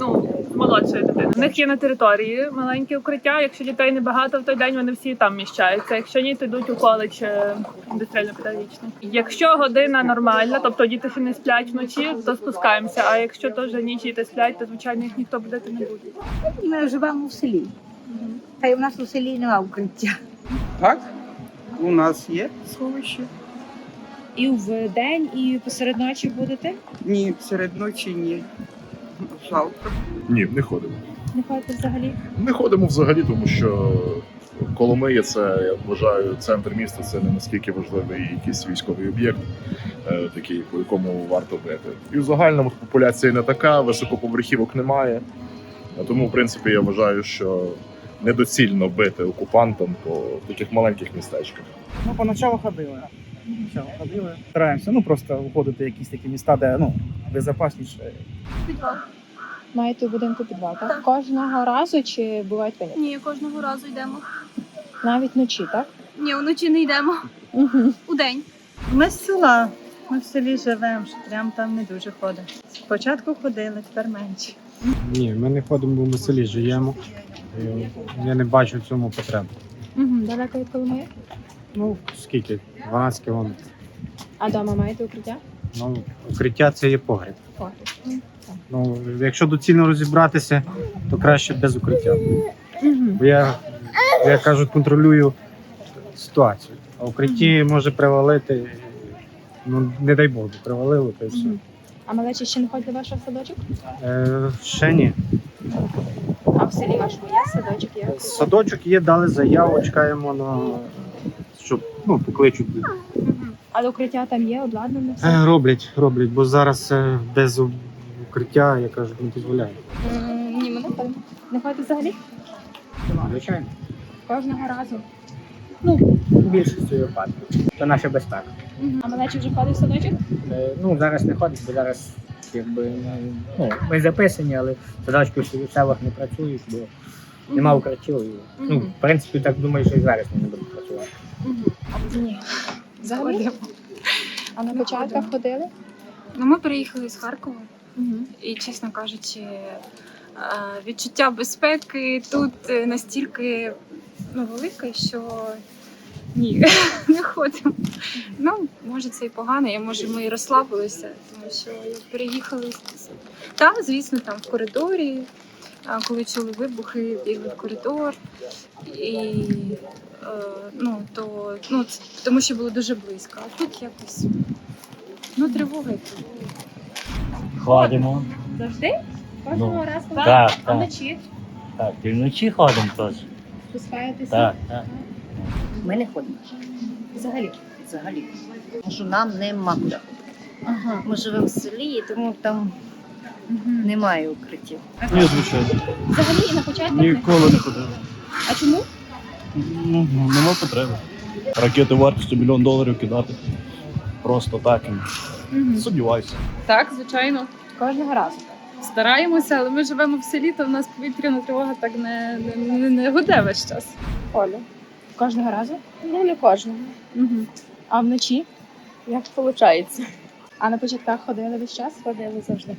Ну, з молодшою. У них є на території маленьке укриття. Якщо дітей небагато в той день, вони всі там міщаються. Якщо ні, то йдуть у коледж е, індустріально-педагогічний. Якщо година нормальна, тобто діти ще не сплять вночі, то спускаємося. А якщо теж ніч діти сплять, то звичайно їх ніхто будити не буде. Ми живемо в селі. Та й у нас у селі немає укриття. Так, у нас є сховище. І в день, і посеред ночі будете? Ні, серед ночі ні. Жалко. Ні, не ходимо. Не ходите взагалі? Не ходимо взагалі, тому що Коломия це, я вважаю, центр міста це не наскільки важливий якийсь військовий об'єкт, е, такий, по якому варто бити. І в загальному популяція не така, високоповерхівок немає. А Тому, в принципі, я вважаю, що недоцільно бити окупантам по таких маленьких містечках. Ну, поначалу ходили. Поначалу ходили. Стараємося, ну просто виходити в якісь такі міста, де ну, безпечніше. Маєте у будинку підвал, так? Кожного разу чи бувають винятки? Ні, кожного разу йдемо. Навіть вночі, так? Ні, вночі не йдемо. Угу. Удень. Ми з села, ми в селі живемо, що прям там не дуже ходимо. Спочатку ходили, тепер менше. Ні, ми не ходимо, бо ми в селі живемо. Я не бачу в цьому потреби. Угу. Далеко від Коломиї? Ну, скільки? 12 кілометрів. А вдома маєте укриття? Ну, укриття це є погріб. Погріб. Ну, якщо доцільно розібратися, то краще без укриття. Бо я, я кажу, контролюю ситуацію. А укритті може привалити. Ну, не дай Бог, привалило, то й все. А малечі ще не ходить до вашого садочок? Е, ще ні. А в селі вашому є садочок? Є? Садочок є, дали заяву, чекаємо на щоб ну, покличуть. Але укриття там є, обладнане все? Е, роблять, роблять, бо зараз е, без укриття, я кажу, не дозволяє. Ні, ми не ходимо. Не ходите взагалі? Звичайно. Кожного разу. В більшості випадків. Це наша безпека. А малечі вже ходить в садочок? Е, Ну, зараз не ходить, бо зараз якби ну, ну, ми записані, але садочки в селах не працюють, бо нема укриттів. І, Ну, в принципі, так думаю, що і зараз не будуть працювати. Ні. Взагалі? А на початках ходили? Ну, ми приїхали з Харкова, і, чесно кажучи, е, відчуття безпеки тут е, настільки ну, велике, що ні, не ходимо. Ну, може, це і погано, я може ми і розслабилися, тому що переїхали. Так, звісно, там в коридорі, коли чули вибухи, бігли в коридор. І е, ну, то, ну, тому що було дуже близько. А тут якось ну, тривога і тривога. Ходимо. Завжди? Кожного Ну, разу? так, А так. вночі? Так, і вночі ходимо теж. Спускаєтеся? Так, так. Ми не ходимо Взагалі? взагалі. Тому що нам нема куди. Ага. Ми живемо в селі, і тому там немає укриттів. Ні, звичайно. Взагалі і на початку? Ніколи не ходив. А чому? Ну, нема потреби. Ракети вартістю мільйон доларів кидати. Просто так. Угу. Сумніваюся. Так, звичайно. Кожного разу. Стараємося, але ми живемо в селі, то в нас повітряна тривога так не, не, не, не гуде весь час. Олю. Кожного разу? Ну, не кожного. Угу. А вночі? Як виходить? А на початках ходили весь час? Ходили завжди.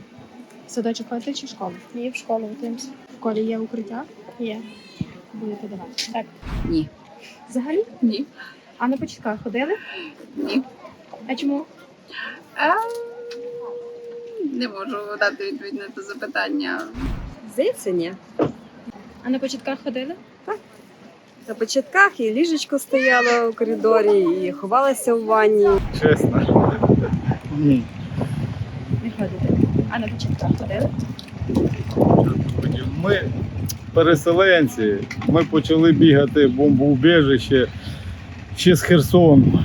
Садочок ходите чи в школу? Ні, в школу готуємося. В школі є укриття? Є. Будете давати. Так. Ні. Взагалі? Ні. А на початках ходили? Ні. А чому? А, не можу дати відповідь на це запитання. Здається, ні. А на початках ходили? Так. На початках і ліжечко стояло у коридорі, і ховалася в ванні. Чесно. Ні. Не ходите. А на початках ходили? Ми переселенці. Ми почали бігати в бомбоубіжище ще з Херсону.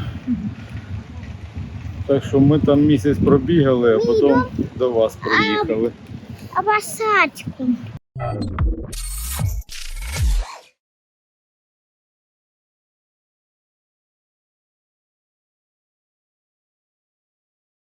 Так що ми там місяць пробігали, а потім до вас приїхали. А